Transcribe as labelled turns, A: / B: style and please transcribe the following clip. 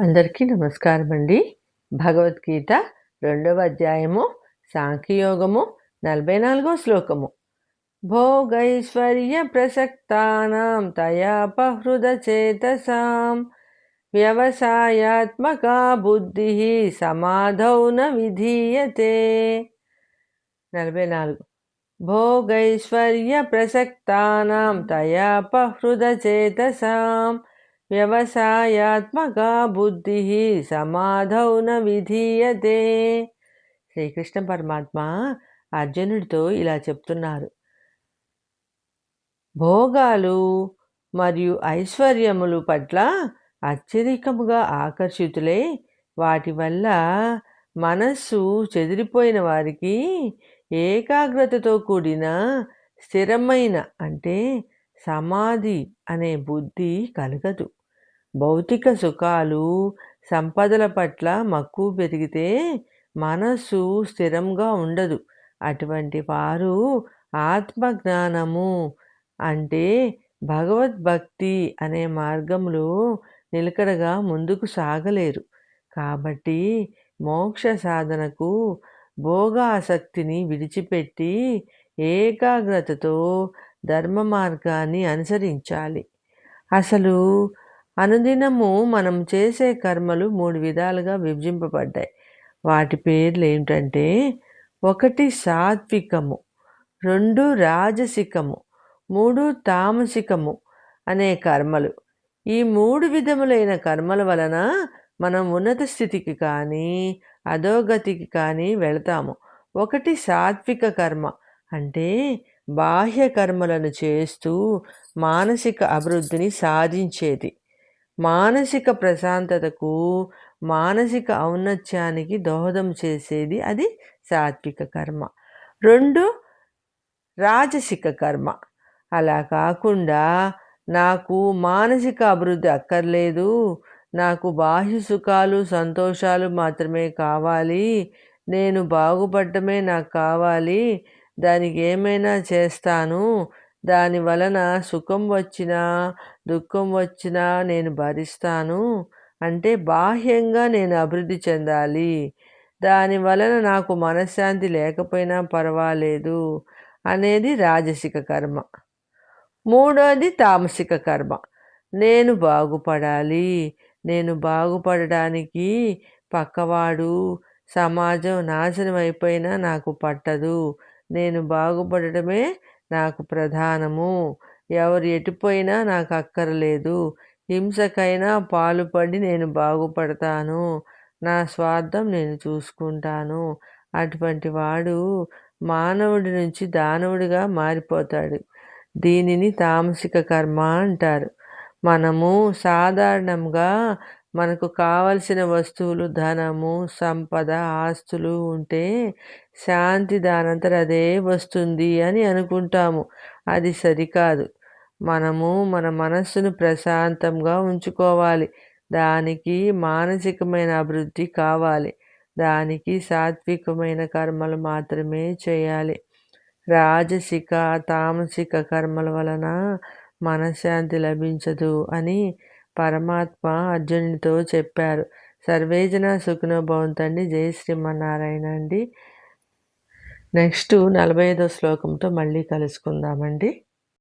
A: అందరికీ నమస్కారం అండి భగవద్గీత రెండవ అధ్యాయము సాంఖ్యయోగము నలభై నాలుగో శ్లోకము. భోగైశ్వర్య ప్రసక్తానాం తయాపహృద చేతసాం. వ్యవసాయాత్మక బుద్ధి సమాధౌ న విధీయతే. నలభై నాలుగు. భోగైశ్వర్య ప్రసక్తానాం తయాపహృద చేతసాం. వ్యవసాయాత్మక బుద్ధి సమాధౌ న విధీయతే శ్రీకృష్ణ పరమాత్మ అర్జునుడితో ఇలా చెప్తున్నారు. భోగాలు మరియు ఐశ్వర్యములు పట్ల అత్యధికముగా ఆకర్షితులై వాటి వల్ల మనస్సు చెదిరిపోయిన వారికి ఏకాగ్రతతో కూడిన స్థిరమైన అంటే సమాధి అనే బుద్ధి కలగదు. భౌతిక సుఖాలు సంపదల పట్ల మక్కువ పెరిగితే మనస్సు స్థిరంగా ఉండదు. అటువంటి వారు ఆత్మజ్ఞానము అంటే భగవద్భక్తి అనే మార్గంలో నిలకడగా ముందుకు సాగలేరు. కాబట్టి మోక్ష సాధనకు భోగ ఆసక్తిని విడిచిపెట్టి ఏకాగ్రతతో ధర్మ మార్గాన్ని అనుసరించాలి. అసలు అనుదినము మనం చేసే కర్మలు మూడు విధాలుగా విభజింపబడ్డాయి. వాటి పేర్లు ఏమిటంటే ఒకటి సాత్వికము రెండు రాజసికము మూడు తామసికము అనే కర్మలు. ఈ మూడు విధములైన కర్మల వలన మనం ఉన్నత స్థితికి కానీ అధోగతికి కానీ వెళతాము. ఒకటి సాత్విక కర్మ అంటే బాహ్య కర్మలను చేస్తూ మానసిక అభివృద్ధిని సాధించేది. మానసిక ప్రశాంతతకు మానసిక ఔన్నత్యానికి దోహదం చేసేది అది సాత్విక కర్మ. రెండు రాజసిక కర్మ. అలా కాకుండా నాకు మానసిక అభివృద్ధి అక్కర్లేదు. నాకు బాహ్య సుఖాలు సంతోషాలు మాత్రమే కావాలి. నేను బాగుపడటమే నాకు కావాలి. దానికి ఏమైనా చేస్తాను. దాని వలన సుఖం వచ్చినా దుఃఖం వచ్చినా నేను భరిస్తాను. అంటే బాహ్యంగా నేను అభివృద్ధి చెందాలి. దాని వలన నాకు మనశ్శాంతి లేకపోయినా పర్వాలేదు అనేది రాజసిక కర్మ. మూడోది తామసిక కర్మ. నేను బాగుపడాలి. నేను బాగుపడడానికి పక్కవాడు. సమాజం నాశనం అయిపోయినా నాకు పట్టదు. నేను బాగుపడటమే నాకు ప్రధానము. ఎవరు ఎటుపోయినా నాకు అక్కరలేదు. హింసకైనా పాలుపడి నేను బాగుపడతాను. నా స్వార్థం నేను చూసుకుంటాను. అటువంటి వాడు మానవుడి నుంచి దానవుడిగా మారిపోతాడు. దీనిని తామసిక కర్మ అంటారు. మనము సాధారణంగా మనకు కావలసిన వస్తువులు ధనము సంపద ఆస్తులు ఉంటే శాంతి దానంతర అదే వస్తుంది అని అనుకుంటాము. అది సరికాదు. మనము మన మనస్సును ప్రశాంతంగా ఉంచుకోవాలి. దానికి మానసికమైన అభివృద్ధి కావాలి. దానికి సాత్వికమైన కర్మలు మాత్రమే చేయాలి. రాజసిక తామసిక కర్మల వలన మనశ్శాంతి లభించదు అని పరమాత్మ అర్జునుడితో చెప్పారు. సర్వేజన సుఖనో భవంతండి. జయ శ్రీమన్నారాయణ అండి. నెక్స్ట్ నలభై ఐదో శ్లోకంతో మళ్ళీ కలుసుకుందామండి.